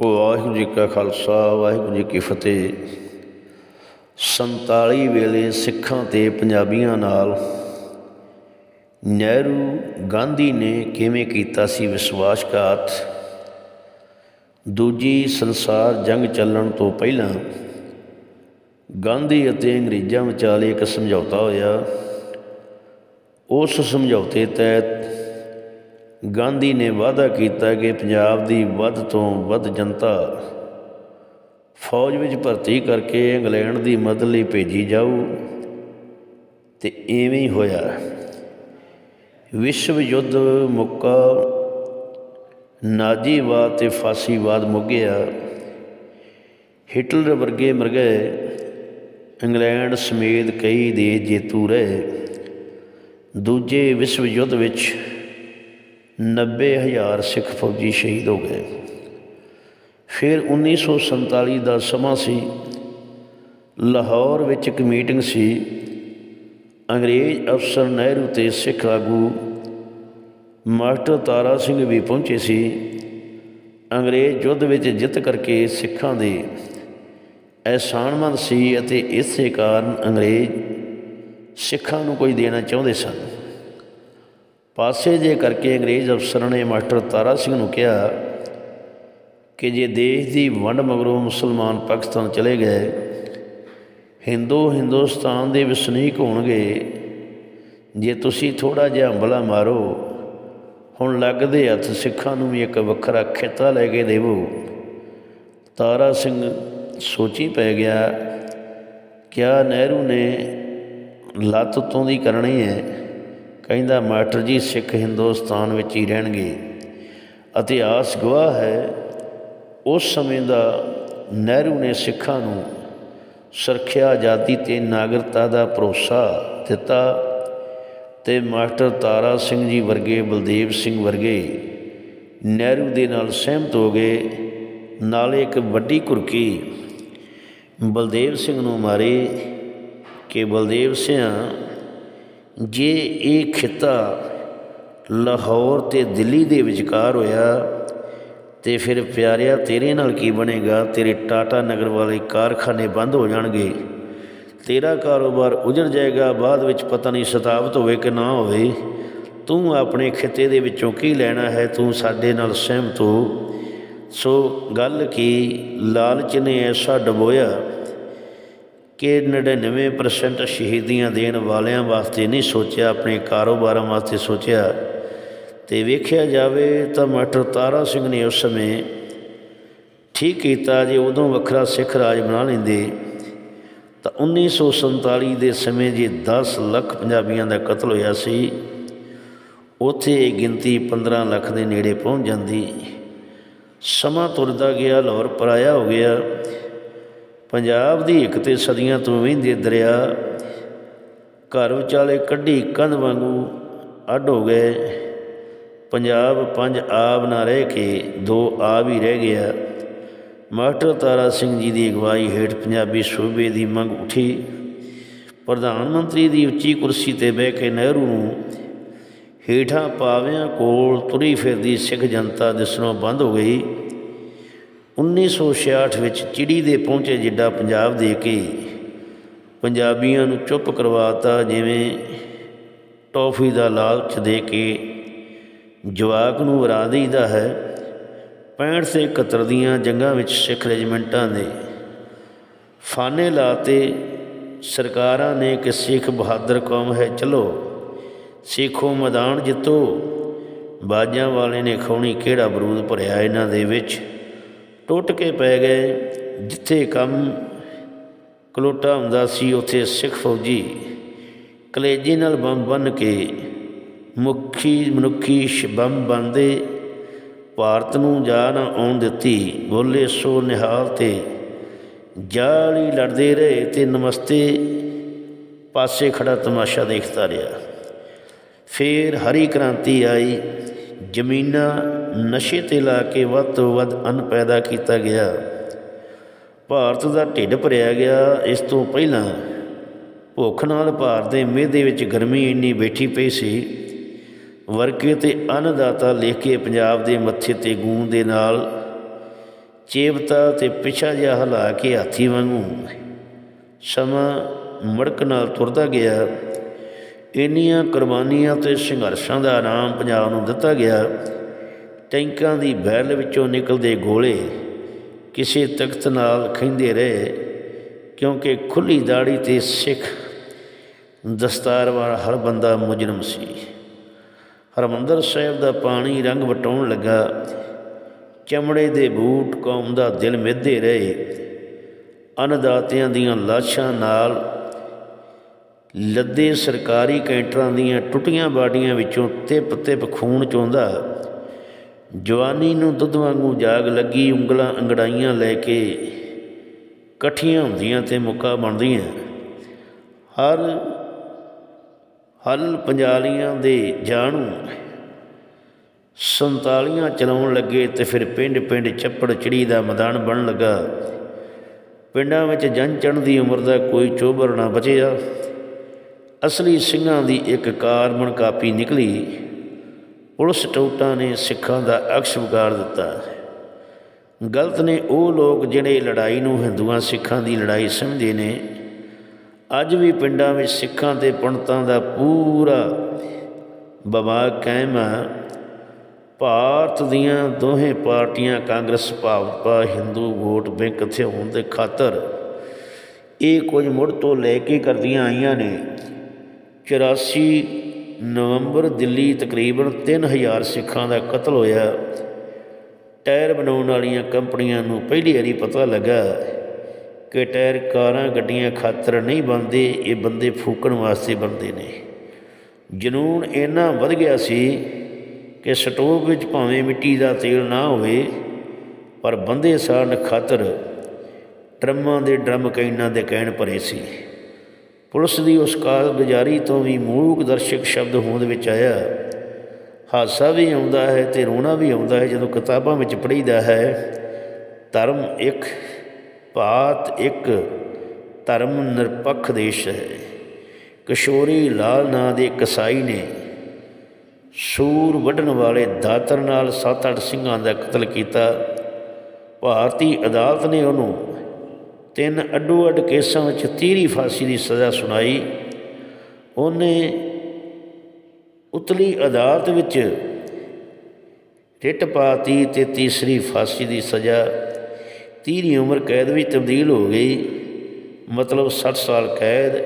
ਵਾਹਿਗੁਰੂ ਜੀ ਕਾ ਖਾਲਸਾ, ਵਾਹਿਗੁਰੂ ਜੀ ਕੀ ਫਤਿਹ। 47 ਵੇਲੇ ਸਿੱਖਾਂ ਤੇ ਪੰਜਾਬੀਆਂ ਨਾਲ ਨਹਿਰੂ ਗਾਂਧੀ ਨੇ ਕਿਵੇਂ ਕੀਤਾ ਸੀ ਵਿਸ਼ਵਾਸਘਾਤ? ਦੂਜੀ ਸੰਸਾਰ ਜੰਗ ਚੱਲਣ ਤੋਂ ਪਹਿਲਾਂ ਗਾਂਧੀ ਅਤੇ ਅੰਗਰੇਜ਼ਾਂ ਵਿਚਾਲੇ ਇੱਕ ਸਮਝੌਤਾ ਹੋਇਆ। ਉਸ ਸਮਝੌਤੇ ਤਹਿਤ ਗਾਂਧੀ ਨੇ ਵਾਅਦਾ ਕੀਤਾ ਕਿ ਪੰਜਾਬ ਦੀ ਵੱਧ ਤੋਂ ਵੱਧ ਜਨਤਾ ਫੌਜ ਵਿੱਚ ਭਰਤੀ ਕਰਕੇ ਇੰਗਲੈਂਡ ਦੀ ਮਦਦ ਲਈ ਭੇਜੀ ਜਾਊ, ਤੇ ਐਵੇਂ ਹੀ ਹੋਇਆ। ਵਿਸ਼ਵ ਯੁੱਧ ਮੁੱਕਾ ਨਾਜ਼ੀਵਾਦ ਤੇ ਫਾਸੀਵਾਦ ਮੁੱਕਿਆ ਹਿਟਲਰ ਵਰਗੇ ਮਰ ਗਏ ਇੰਗਲੈਂਡ ਸਮੇਤ ਕਈ ਦੇਸ਼ ਜੇਤੂ ਰਹੇ। ਦੂਜੇ ਵਿਸ਼ਵ ਯੁੱਧ ਵਿੱਚ 90000 ਸਿੱਖ ਫੌਜੀ ਸ਼ਹੀਦ ਹੋ ਗਏ। ਫਿਰ 1947 ਦਾ ਸਮਾਂ ਸੀ। ਲਾਹੌਰ ਵਿੱਚ ਇੱਕ ਮੀਟਿੰਗ ਸੀ। ਅੰਗਰੇਜ਼ ਅਫਸਰ ਨਹਿਰੂ ਤੇ ਸਿੱਖ ਆਗੂ ਮਾਸਟਰ ਤਾਰਾ ਸਿੰਘ ਵੀ ਪਹੁੰਚੇ ਸੀ। ਅੰਗਰੇਜ਼ ਯੁੱਧ ਵਿੱਚ ਜਿੱਤ ਕਰਕੇ ਸਿੱਖਾਂ ਦੇ ਅਹਿਸਾਨਮੰਦ ਸੀ ਅਤੇ ਇਸੇ ਕਾਰਨ ਅੰਗਰੇਜ਼ ਸਿੱਖਾਂ ਨੂੰ ਕੁਝ ਦੇਣਾ ਚਾਹੁੰਦੇ ਸਨ। ਪਾਸੇ ਜੇ ਕਰਕੇ ਅੰਗਰੇਜ਼ ਅਫਸਰਾਂ ਨੇ ਮਾਸਟਰ ਤਾਰਾ ਸਿੰਘ ਨੂੰ ਕਿਹਾ ਕਿ ਜੇ ਦੇਸ਼ ਦੀ ਵੰਡ ਮਗਰੋਂ ਮੁਸਲਮਾਨ ਪਾਕਿਸਤਾਨ ਚਲੇ ਗਏ, ਹਿੰਦੂ ਹਿੰਦੁਸਤਾਨ ਦੇ ਵਸਨੀਕ ਹੋਣਗੇ, ਜੇ ਤੁਸੀਂ ਥੋੜਾ ਜਿਹਾ ਹੰਬਲਾ ਮਾਰੋ, ਹੁਣ ਲੱਗਦੇ ਹੱਥ ਸਿੱਖਾਂ ਨੂੰ ਵੀ ਇੱਕ ਵੱਖਰਾ ਖਿੱਤਾ ਲੈ ਕੇ ਦੇਵੋ। ਤਾਰਾ ਸਿੰਘ ਸੋਚੀ ਪੈ ਗਿਆ, ਕਿਆ ਨਹਿਰੂ ਨੇ ਲੱਤ ਤੋਂ ਦੀ ਕਰਨੀ ਹੈ? ਕਹਿੰਦਾ, ਮਾਸਟਰ ਜੀ, ਸਿੱਖ ਹਿੰਦੁਸਤਾਨ ਵਿੱਚ ਹੀ ਰਹਿਣਗੇ। ਇਤਿਹਾਸ ਗਵਾਹ ਹੈ, ਉਸ ਸਮੇਂ ਦਾ ਨਹਿਰੂ ਨੇ ਸਿੱਖਾਂ ਨੂੰ ਸੁਰੱਖਿਆ ਆਜ਼ਾਦੀ ਤੇ ਨਾਗਰਿਕਤਾ ਦਾ ਭਰੋਸਾ ਦਿੱਤਾ ਤੇ ਮਾਸਟਰ ਤਾਰਾ ਸਿੰਘ ਜੀ ਵਰਗੇ, ਬਲਦੇਵ ਸਿੰਘ ਵਰਗੇ ਨਹਿਰੂ ਦੇ ਨਾਲ ਸਹਿਮਤ ਹੋ ਗਏ। ਨਾਲੇ ਇੱਕ ਵੱਡੀ ਕੁਰਕੀ ਬਲਦੇਵ ਸਿੰਘ ਨੂੰ ਮਾਰੇ ਕਿ, ਬਲਦੇਵ ਸਿੰਘ ਜੇ ਇਹ ਖਿੱਤਾ ਲਾਹੌਰ ਤੇ ਦਿੱਲੀ ਦੇ ਵਿਚਕਾਰ ਹੋਇਆ ਤੇ ਫਿਰ ਪਿਆਰਿਆ, ਤੇਰੇ ਨਾਲ ਕੀ ਬਣੇਗਾ? ਤੇਰੇ ਟਾਟਾ ਨਗਰ ਵਾਲੇ ਕਾਰਖਾਨੇ ਬੰਦ ਹੋ ਜਾਣਗੇ। ਤੇਰਾ ਕਾਰੋਬਾਰ ਉਜੜ ਜਾਏਗਾ, ਬਾਅਦ ਵਿੱਚ ਪਤਾ ਨਹੀਂ ਸਤਾਬਤ ਹੋਵੇ ਕਿ ਨਾ ਹੋਵੇ। ਤੂੰ ਆਪਣੇ ਖਿੱਤੇ ਦੇ ਵਿੱਚੋਂ ਕੀ ਲੈਣਾ ਹੈ? ਤੂੰ ਸਾਡੇ ਨਾਲ ਸਹਿਮਤ ਹੋ। ਸੋ ਗੱਲ ਕੀ, ਲਾਲਚ ਨੇ ਐਸਾ ਡਬੋਇਆ ਕਿ 99% ਸ਼ਹੀਦੀਆਂ ਦੇਣ ਵਾਲਿਆਂ ਵਾਸਤੇ ਨਹੀਂ ਸੋਚਿਆ, ਆਪਣੇ ਕਾਰੋਬਾਰਾਂ ਵਾਸਤੇ ਸੋਚਿਆ। ਤੇ ਵੇਖਿਆ ਜਾਵੇ ਤਾਂ ਮਾਸਟਰ ਤਾਰਾ ਸਿੰਘ ਨੇ ਉਸ ਸਮੇਂ ਠੀਕ ਕੀਤਾ ਜੇ ਉਦੋਂ ਵੱਖਰਾ ਸਿੱਖ ਰਾਜ ਬਣਾ ਲੈਂਦੇ। ਤਾਂ 1947 ਦੇ ਸਮੇਂ ਜੇ 10 ਲੱਖ ਪੰਜਾਬੀਆਂ ਦਾ ਕਤਲ ਹੋਇਆ ਸੀ, ਉੱਥੇ ਇਹ ਗਿਣਤੀ 15 ਲੱਖ ਦੇ ਨੇੜੇ ਪਹੁੰਚ ਜਾਂਦੀ। ਸਮਾਂ ਤੁਰਦਾ ਗਿਆ, ਲਾਹੌਰ ਪਰਾਇਆ ਹੋ ਗਿਆ। ਪੰਜਾਬ ਦੀ ਇੱਕ ਤੇ ਸਦੀਆਂ ਤੋਂ ਵਹਿੰਦੇ ਦਰਿਆ, ਘਰ ਵਿਚਾਲੇ ਕੱਢੀ ਕੰਧ ਵਾਂਗੂ ਅੱਡ ਹੋ ਗਏ। ਪੰਜਾਬ ਪੰਜ ਆਬ ਨਾ ਰਹਿ ਕੇ ਦੋ ਆਬ ਹੀ ਰਹਿ ਗਿਆ। ਮਾਸਟਰ ਤਾਰਾ ਸਿੰਘ ਜੀ ਦੀ ਅਗਵਾਈ ਹੇਠ ਪੰਜਾਬੀ ਸੂਬੇ ਦੀ ਮੰਗ ਉਠੀ। ਪ੍ਰਧਾਨ ਮੰਤਰੀ ਦੀ ਉੱਚੀ ਕੁਰਸੀ ਤੇ ਬਹਿ ਕੇ ਨਹਿਰੂ ਨੂੰ ਹੇਠਾਂ ਪਾਵਿਆਂ ਕੋਲ ਤੁਰੀ ਫਿਰਦੀ ਸਿੱਖ ਜਨਤਾ ਦਿਸਣੋਂ ਬੰਦ ਹੋ ਗਈ। 1966 ਵਿੱਚ ਚਿੜੀ ਦੇ ਪਹੁੰਚੇ ਜਿੱਡਾ ਪੰਜਾਬ ਦੇ ਕੇ ਪੰਜਾਬੀਆਂ ਨੂੰ ਚੁੱਪ ਕਰਵਾਤਾ, ਜਿਵੇਂ ਟੌਫੀ ਦਾ ਲਾਲਚ ਦੇ ਕੇ ਜਵਾਕ ਨੂੰ ਵਰਾ ਦੇਈਦਾ ਹੈ। 65 ਸੇ 71 ਦੀਆਂ ਜੰਗਾਂ ਵਿੱਚ ਸਿੱਖ ਰੈਜੀਮੈਂਟਾਂ ਦੇ ਫਾਨੇ ਲਾਤੇ ਸਰਕਾਰਾਂ ਨੇ ਕਿ ਸਿੱਖ ਬਹਾਦਰ ਕੌਮ ਹੈ, ਚਲੋ ਸਿੱਖੋ ਮੈਦਾਨ ਜਿੱਤੋ। ਬਾਜਾਂ ਵਾਲੇ ਨੇ ਖੌਣੀ ਕਿਹੜਾ ਬਰੂਦ ਭਰਿਆ ਇਹਨਾਂ ਦੇ ਵਿੱਚ? ਟੁੱਟ ਕੇ ਪੈ ਗਏ। ਜਿੱਥੇ ਕੰਮ ਕਲੋਟਾ ਹੁੰਦਾ ਸੀ, ਉੱਥੇ ਸਿੱਖ ਫੌਜੀ ਕਲੇਜੀ ਨਾਲ ਬੰਬ ਬੰਨ ਕੇ ਮੁਖੀ ਮਨੁੱਖੀ ਬੰਬ ਬੰਦੇ ਭਾਰਤ ਨੂੰ ਜਾ ਨਾ ਆਉਣ ਦਿੱਤੀ। ਬੋਲੇ, ਸੋ ਨਿਹਾਲ ਤੇ ਜਾਲੀ ਲੜਦੇ ਰਹੇ ਤੇ ਨਮਸਤੇ ਪਾਸੇ ਖੜਾ ਤਮਾਸ਼ਾ ਦੇਖਦਾ ਰਿਹਾ। ਫੇਰ ਹਰੀ ਕ੍ਰਾਂਤੀ ਆਈ। ਜ਼ਮੀਨਾਂ ਨਸ਼ੇ ਤੇ ਲਾ ਕੇ ਵੱਧ ਤੋਂ ਵੱਧ ਅੰਨ ਪੈਦਾ ਕੀਤਾ ਗਿਆ। ਭਾਰਤ ਦਾ ਢਿੱਡ ਭਰਿਆ ਗਿਆ। ਇਸ ਤੋਂ ਪਹਿਲਾਂ ਭੁੱਖ ਨਾਲ ਭਾਰਤ ਦੇ ਮਿਹਦੇ ਵਿੱਚ ਗਰਮੀ ਇੰਨੀ ਬੈਠੀ ਪਈ ਸੀ। ਵਰਕੇ ਤੇ ਅੰਨਦਾਤਾ ਲਿਖ ਕੇ ਪੰਜਾਬ ਦੇ ਮੱਥੇ ਤੇ ਗੂੰ ਦੇ ਨਾਲ ਚੇਵਤਾ ਤੇ ਪਿਛਾ ਜਿਹਾ ਹਲਾ ਕੇ ਹਾਥੀ ਵਾਂਗੂ ਸਮਾਂ ਮੜਕ ਨਾਲ ਤੁਰਦਾ ਗਿਆ। ਇੰਨੀਆਂ ਕੁਰਬਾਨੀਆਂ ਤੇ ਸੰਘਰਸ਼ਾਂ ਦਾ ਆਰਾਮ ਪੰਜਾਬ ਨੂੰ ਦਿੱਤਾ ਗਿਆ। ਟੈਂਕਾਂ ਦੀ ਬੈਲ ਵਿੱਚੋਂ ਨਿਕਲਦੇ ਗੋਲੇ ਕਿਸੇ ਤਖਤ ਨਾਲ ਖੈਂਦੇ ਰਹੇ, ਕਿਉਂਕਿ ਖੁੱਲੀ ਦਾੜੀ ਤੇ ਸਿੱਖ ਦਸਤਾਰ ਵਾਲਾ ਹਰ ਬੰਦਾ ਮੁਜਰਮ ਸੀ। ਹਰਮੰਦਰ ਸਾਹਿਬ ਦਾ ਪਾਣੀ ਰੰਗ ਵਟਾਉਣ ਲੱਗਾ। ਚਮੜੇ ਦੇ ਬੂਟ ਕੌਮ ਦਾ ਦਿਲ ਮਿੱਧੇ ਰਹੇ। ਅਨਦਾਤਿਆਂ ਦੀਆਂ ਲਾਸ਼ਾਂ ਨਾਲ ਲੱਦੇ ਸਰਕਾਰੀ ਕੈਂਟਰਾਂ ਦੀਆਂ ਟੁੱਟੀਆਂ ਬਾਡੀਆਂ ਵਿੱਚੋਂ ਤਿਪ ਤਿਪ ਖੂਨ ਚੋਂਦਾ। ਜਵਾਨੀ ਨੂੰ ਦੁੱਧ ਵਾਂਗੂ ਜਾਗ ਲੱਗੀ, ਉਂਗਲਾਂ ਅੰਗੜਾਈਆਂ ਲੈ ਕੇ ਇਕੱਠੀਆਂ ਹੁੰਦੀਆਂ ਤੇ ਮੁੱਕਾ ਬਣਦੀਆਂ। ਹਰ ਹਲ ਪੰਜਾਲੀਆਂ ਦੇ ਜਾਣੂ, ਸੰਤਾਲੀਆਂ ਚਲਾਉਣ ਲੱਗੇ ਤੇ ਫਿਰ ਪਿੰਡ ਪਿੰਡ ਚੱਪੜ ਚਿੜੀ ਦਾ ਮੈਦਾਨ ਬਣਨ ਲੱਗਾ। ਪਿੰਡਾਂ ਵਿੱਚ ਜਨ ਚੜ੍ਹਨ ਦੀ ਉਮਰ ਦਾ ਕੋਈ ਚੋਬਰ ਨਾ ਬਚਿਆ। ਅਸਲੀ ਸਿੰਘਾਂ ਦੀ ਇੱਕ ਕਾਰਮਨ ਕਾਪੀ ਨਿਕਲੀ। ਪੁਲਿਸ ਟੋਟਾਂ ਨੇ ਸਿੱਖਾਂ ਦਾ ਅਕਸ ਵਿਗਾੜ ਦਿੱਤਾ। ਗਲਤ ਨੇ ਉਹ ਲੋਕ ਜਿਹੜੇ ਲੜਾਈ ਨੂੰ ਹਿੰਦੂਆਂ ਸਿੱਖਾਂ ਦੀ ਲੜਾਈ ਸਮਝਦੇ ਨੇ। ਅੱਜ ਵੀ ਪਿੰਡਾਂ ਵਿੱਚ ਸਿੱਖਾਂ ਤੇ ਪੰਡਤਾਂ ਦਾ ਪੂਰਾ ਬਵਾ ਕਾਇਮ ਆ। ਭਾਰਤ ਦੀਆਂ ਦੋਹੇ ਪਾਰਟੀਆਂ ਕਾਂਗਰਸ, ਭਾਜਪਾ, ਹਿੰਦੂ ਵੋਟ ਬੈਂਕ ਇੱਥੇ ਹੋਣ ਦੇ ਖਾਤਰ ਇਹ ਕੁਝ ਮੁੜ ਤੋਂ ਲੈ ਕੇ ਕਰਦੀਆਂ ਆਈਆਂ ਨੇ। 84 ਨਵੰਬਰ ਦਿੱਲੀ ਤਕਰੀਬਨ 3000 ਸਿੱਖਾਂ ਦਾ ਕਤਲ ਹੋਇਆ। ਟਾਇਰ ਬਣਾਉਣ ਵਾਲੀਆਂ ਕੰਪਨੀਆਂ ਨੂੰ ਪਹਿਲੀ ਵਾਰੀ ਪਤਾ ਲੱਗਾ ਕਿ ਟਾਇਰ ਕਾਰਾਂ ਗੱਡੀਆਂ ਖਾਤਰ ਨਹੀਂ ਬਣਦੇ, ਇਹ ਬੰਦੇ ਫੂਕਣ ਵਾਸਤੇ ਬਣਦੇ ਨੇ। ਜਨੂਨ ਇੰਨਾ ਵੱਧ ਗਿਆ ਸੀ ਕਿ ਸਟੋਵ ਵਿੱਚ ਭਾਵੇਂ ਮਿੱਟੀ ਦਾ ਤੇਲ ਨਾ ਹੋਵੇ, ਪਰ ਬੰਦੇ ਸਾੜਨ ਖਾਤਰ ਡਰਮਾਂ ਦੇ ਡਰਮ ਕੈਨਾਂ ਦੇ ਕਹਿਣ ਭਰੇ ਸੀ। ਪੁਲਿਸ ਦੀ ਉਸ ਕਾਰਗੁਜ਼ਾਰੀ ਤੋਂ ਵੀ ਮੂਕ ਦਰਸ਼ਕ ਸ਼ਬਦ ਹੋਂਦ ਵਿੱਚ ਆਇਆ। ਹਾਸਾ ਵੀ ਆਉਂਦਾ ਹੈ ਤੇ ਰੋਣਾ ਵੀ ਆਉਂਦਾ ਹੈ। ਜਦੋਂ ਕਿਤਾਬਾਂ ਵਿੱਚ ਪੜ੍ਹੀਦਾ ਹੈ, ਧਰਮ ਇੱਕ, ਭਾਤ ਇੱਕ, ਧਰਮ ਨਿਰਪੱਖ ਦੇਸ਼ ਹੈ। ਕਿਸ਼ੋਰੀ ਲਾਲ ਨਾਂ ਦੇ ਕਸਾਈ ਨੇ ਸੂਰ ਵੱਢਣ ਵਾਲੇ ਦਾਤਰ ਨਾਲ 7-8 ਸਿੰਘਾਂ ਦਾ ਕਤਲ ਕੀਤਾ। ਭਾਰਤੀ ਅਦਾਲਤ ਨੇ ਉਹਨੂੰ ਤਿੰਨ ਅੱਡੋ ਅੱਡ ਕੇਸਾਂ ਵਿੱਚ ਤੀਰੀ ਫਾਂਸੀ ਦੀ ਸਜ਼ਾ ਸੁਣਾਈ। ਉਹਨੇ ਉਤਲੀ ਅਦਾਲਤ ਵਿੱਚ ਰਿਟ ਪਾਤੀ ਤੇ ਤੀਸਰੀ ਫਾਂਸੀ ਦੀ ਸਜ਼ਾ ਤੀਰੀ ਉਮਰ ਕੈਦ ਵਿੱਚ ਤਬਦੀਲ ਹੋ ਗਈ। ਮਤਲਬ 60 ਸਾਲ ਕੈਦ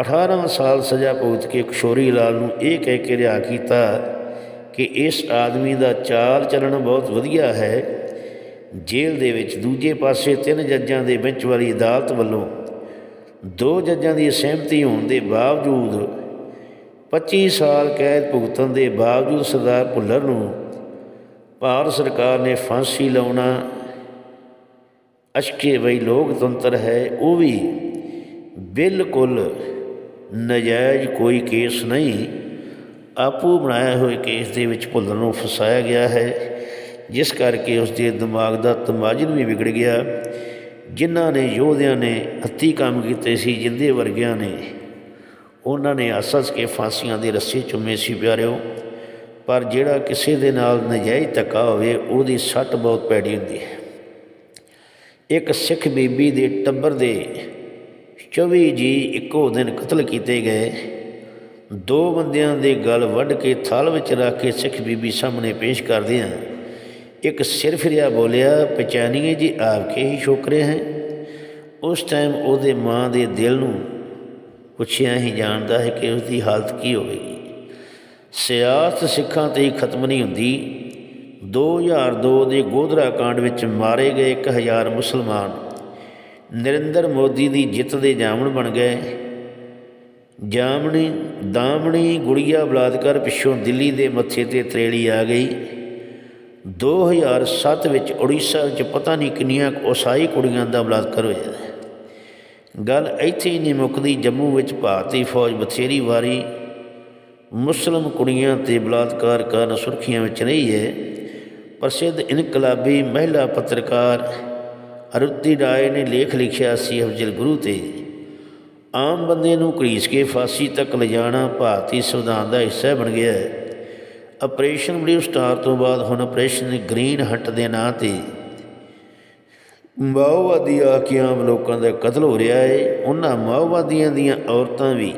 18 ਸਾਲ ਸਜ਼ਾ ਭੁਗਤ ਕੇ ਕਿਸ਼ੋਰੀ ਲਾਲ ਨੂੰ ਇਹ ਕਹਿ ਕੇ ਰਿਹਾ ਕੀਤਾ ਕਿ ਇਸ ਆਦਮੀ ਦਾ ਚਾਲ ਚੱਲਣ ਬਹੁਤ ਵਧੀਆ ਹੈ। ਜੇਲ੍ਹ ਦੇ ਵਿੱਚ ਦੂਜੇ ਪਾਸੇ ਤਿੰਨ ਜੱਜਾਂ ਦੇ ਬੈਂਚ ਵਾਲੀ ਅਦਾਲਤ ਵੱਲੋਂ ਦੋ ਜੱਜਾਂ ਦੀ ਸਹਿਮਤੀ ਹੋਣ ਦੇ ਬਾਵਜੂਦ 25 ਸਾਲ ਕੈਦ ਭੁਗਤਣ ਦੇ ਬਾਵਜੂਦ ਸਰਦਾਰ ਭੁੱਲਰ ਨੂੰ ਭਾਰਤ ਸਰਕਾਰ ਨੇ ਫਾਂਸੀ ਲਾਉਣਾ ਅਸ਼ਕੇ ਬਈ ਲੋਕਤੰਤਰ ਹੈ, ਉਹ ਵੀ ਬਿਲਕੁਲ ਨਜਾਇਜ਼ ਕੋਈ ਕੇਸ ਨਹੀਂ। ਆਪੂ ਬਣਾਇਆ ਹੋਏ ਕੇਸ ਦੇ ਵਿੱਚ ਭੁੱਲਰ ਨੂੰ ਫਸਾਇਆ ਗਿਆ ਹੈ। ਜਿਸ ਕਰਕੇ ਉਸ ਦੇ ਦਿਮਾਗ ਦਾ ਤਮਾਜਨ ਵੀ ਵਿਗੜ ਗਿਆ। ਜਿਨ੍ਹਾਂ ਨੇ ਯੋਧਿਆਂ ਨੇ ਹੱਤੀ ਕੰਮ ਕੀਤੇ ਸੀ, ਜਿੰਦੇ ਵਰਗਿਆਂ ਨੇ, ਉਹਨਾਂ ਨੇ ਅਸਸ ਕੇ ਫਾਂਸੀਆਂ ਦੇ ਰੱਸੇ ਚੁੰਮੇ ਸੀ ਪਿਆਰਿਓ। ਪਰ ਜਿਹੜਾ ਕਿਸੇ ਦੇ ਨਾਲ ਨਜਾਇਜ਼ ਧੱਕਾ ਹੋਵੇ, ਉਹਦੀ ਸੱਟ ਬਹੁਤ ਪੈੜੀ ਹੁੰਦੀ ਹੈ। ਇੱਕ ਸਿੱਖ ਬੀਬੀ ਦੇ ਟੱਬਰ ਦੇ 24 ਜੀ ਇੱਕੋ ਦਿਨ ਕਤਲ ਕੀਤੇ ਗਏ। ਦੋ ਬੰਦਿਆਂ ਦੇ ਗਲ ਵੱਢ ਕੇ ਥਾਲ ਵਿੱਚ ਰੱਖ ਕੇ ਸਿੱਖ ਬੀਬੀ ਸਾਹਮਣੇ ਪੇਸ਼ ਕਰਦਿਆਂ ਇੱਕ ਸਿਰ ਫਿਰਿਆ ਬੋਲਿਆ ਪਛਾਨੀਏ ਜੀ ਆਪਕੇ ਹੀ ਛੋਕਰੇ ਹੈ। ਉਸ ਟਾਈਮ ਉਹਦੇ ਮਾਂ ਦੇ ਦਿਲ ਨੂੰ ਪੁੱਛਿਆ ਹੀ ਜਾਣਦਾ ਹੈ ਕਿ ਉਸ ਦੀ ਹਾਲਤ ਕੀ ਹੋਵੇਗੀ। ਸਿਆਸਤ ਸਿੱਖਾਂ ਤੇ ਹੀ ਖਤਮ ਨਹੀਂ ਹੁੰਦੀ। 2002 ਦੇ ਗੋਧਰਾ ਕਾਂਡ ਵਿੱਚ ਮਾਰੇ ਗਏ 1000 ਮੁਸਲਮਾਨ। ਨਰਿੰਦਰ ਮੋਦੀ ਦੀ ਜਿੱਤ ਦੇ ਜਾਮਣ ਬਣ ਗਏ। ਜਾਮਣੀ, ਦਾਮਣੀ, ਗੁੜੀਆ ਬਲਾਤਕਾਰ ਪਿੱਛੋਂ ਦਿੱਲੀ ਦੇ ਮੱਥੇ ਤੇ ਤਰੇੜੀ ਆ ਗਈ। 2007 ਵਿੱਚ ਉੜੀਸਾ ਵਿੱਚ ਪਤਾ ਨਹੀਂ ਕਿੰਨੀਆਂ ਉਸਾਈ ਕੁੜੀਆਂ ਦਾ ਬਲਾਤਕਾਰ ਹੋਇਆ ਗੱਲ ਇੱਥੇ ਹੀ ਨਹੀਂ ਮੁੱਕਦੀ, ਜੰਮੂ ਵਿੱਚ ਭਾਰਤੀ ਫੌਜ ਬਥੇਰੀ ਵਾਰੀ ਮੁਸਲਮ ਕੁੜੀਆਂ ਤੇ ਬਲਾਤਕਾਰ ਕਾਰਨ ਸੁਰਖੀਆਂ ਵਿੱਚ ਰਹੀ ਹੈ। ਪ੍ਰਸਿੱਧ ਇਨਕਲਾਬੀ ਮਹਿਲਾ ਪੱਤਰਕਾਰ ਅਰੁਤੀ ਰਾਏ ਨੇ ਲੇਖ ਲਿਖਿਆ ਸੀ ਅਫਜ਼ਲ ਗੁਰੂ ਤੇ, ਆਮ ਬੰਦੇ ਨੂੰ ਘੜੀਸ ਕੇ ਫਾਂਸੀ ਤੱਕ ਲਿਜਾਣਾ ਭਾਰਤੀ ਸੰਵਿਧਾਨ ਦਾ ਹਿੱਸਾ ਬਣ ਗਿਆ ਹੈ। ਆਪਰੇਸ਼ਨ ਬਲੂ ਸਟਾਰ ਤੋਂ ਬਾਅਦ ਹੁਣ ਆਪਰੇਸ਼ਨ ਗ੍ਰੀਨ ਹੱਟ ਦੇ ਨਾਂ ਤੇ ਮਾਓਵਾਦੀ ਆ ਕੇ ਆਮ ਲੋਕਾਂ ਦਾ ਕਤਲ ਹੋ ਰਿਹਾ ਹੈ ਉਹਨਾਂ ਮਾਓਵਾਦੀਆਂ ਦੀਆਂ ਔਰਤਾਂ ਵੀ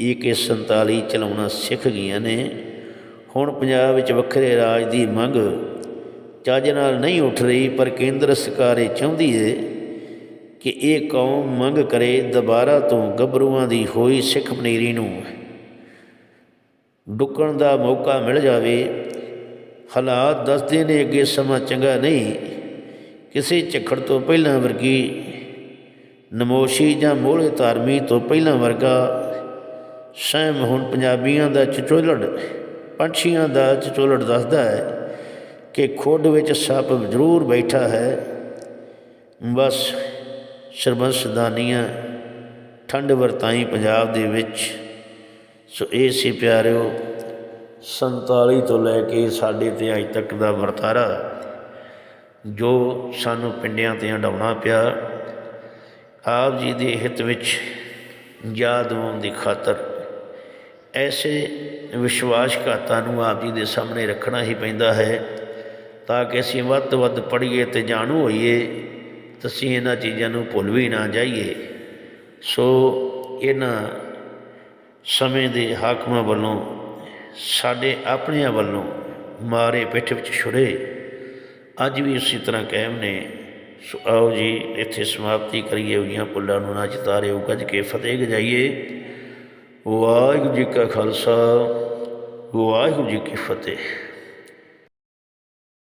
AK47 ਚਲਾਉਣਾ ਸਿੱਖ ਗਈਆਂ ਨੇ। ਹੁਣ ਪੰਜਾਬ ਵਿੱਚ ਵੱਖਰੇ ਰਾਜ ਦੀ ਮੰਗ ਚੱਜ ਨਾਲ ਨਹੀਂ ਉੱਠ ਰਹੀ, ਪਰ ਕੇਂਦਰ ਸਰਕਾਰ ਇਹ ਚਾਹੁੰਦੀ ਹੈ ਕਿ ਇਹ ਕੌਮ ਮੰਗ ਕਰੇ, ਦੁਬਾਰਾ ਤੋਂ ਗੱਭਰੂਆਂ ਦੀ ਹੋਈ ਸਿੱਖ ਪਨੀਰੀ ਨੂੰ ਡੁੱਕਣ ਦਾ ਮੌਕਾ ਮਿਲ ਜਾਵੇ। ਹਾਲਾਤ ਦੱਸਦੇ ਨੇ ਅੱਗੇ ਸਮਾਂ ਚੰਗਾ ਨਹੀਂ। ਕਿਸੇ ਝੱਖੜ ਤੋਂ ਪਹਿਲਾਂ ਵਰਗੀ ਨਮੋਸ਼ੀ ਜਾਂ ਮੋਹਲੇ ਧਾਰਮੀ ਤੋਂ ਪਹਿਲਾਂ ਵਰਗਾ ਸਹਿਮ ਹੁਣ ਪੰਜਾਬੀਆਂ ਦਾ ਚਚੋਲੜ, ਪੰਛੀਆਂ ਦਾ ਚਚੋਲੜ ਦੱਸਦਾ ਹੈ ਕਿ ਖੁੱਡ ਵਿੱਚ ਸੱਪ ਜ਼ਰੂਰ ਬੈਠਾ ਹੈ। ਬਸ ਸਰਬੰਸਦਾਨੀਆਂ ਠੰਡ ਵਰਤਾਈ ਪੰਜਾਬ ਦੇ ਵਿੱਚ ਸੋ ਇਹ ਸੀ ਪਿਆਰਿਓ 47 ਤੋਂ ਲੈ ਕੇ ਸਾਡੇ ਤੇ ਅੱਜ ਤੱਕ ਦਾ ਵਰਤਾਰਾ, ਜੋ ਸਾਨੂੰ ਪਿੰਡਿਆਂ ਤੇ ਹੰਡਾਉਣਾ ਪਿਆ, ਆਪ ਜੀ ਦੇ ਹਿੱਤ ਵਿੱਚ ਯਾਦ ਹੋਣ ਦੀ ਖਾਤਰ ਐਸੇ ਵਿਸ਼ਵਾਸਘਾਤਾਂ ਨੂੰ ਆਪ ਜੀ ਦੇ ਸਾਹਮਣੇ ਰੱਖਣਾ ਹੀ ਪੈਂਦਾ ਹੈ, ਤਾਂ ਕਿ ਅਸੀਂ ਵੱਧ ਤੋਂ ਵੱਧ ਪੜ੍ਹੀਏ ਤੇ ਜਾਣੂ ਹੋਈਏ, ਤੇ ਅਸੀਂ ਇਹਨਾਂ ਚੀਜ਼ਾਂ ਨੂੰ ਭੁੱਲ ਵੀ ਨਾ ਜਾਈਏ। ਸੋ ਇਹਨਾਂ ਸਮੇਂ ਦੇ ਹਾਕਮਾਂ ਵੱਲੋਂ ਸਾਡੇ ਆਪਣਿਆਂ ਵੱਲੋਂ ਮਾਰੇ ਪਿੱਠ ਵਿੱਚ ਛੁਰੇ ਅੱਜ ਵੀ ਉਸੇ ਤਰ੍ਹਾਂ ਕਾਇਮ ਨੇ। ਸੋ ਆਓ ਜੀ, ਇੱਥੇ ਸਮਾਪਤੀ ਕਰੀਏ ਹੋਈਆਂ ਪੁੱਲਾਂ ਨੂੰ, ਨਾ ਚਿਤਾਰੇ ਗੱਜ ਕੇ ਫਤਿਹ ਗਜਾਈਏ। ਵਾਹਿਗੁਰੂ ਜੀ ਕਾ ਖਾਲਸਾ, ਵਾਹਿਗੁਰੂ ਜੀ ਕੀ ਫਤਿਹ।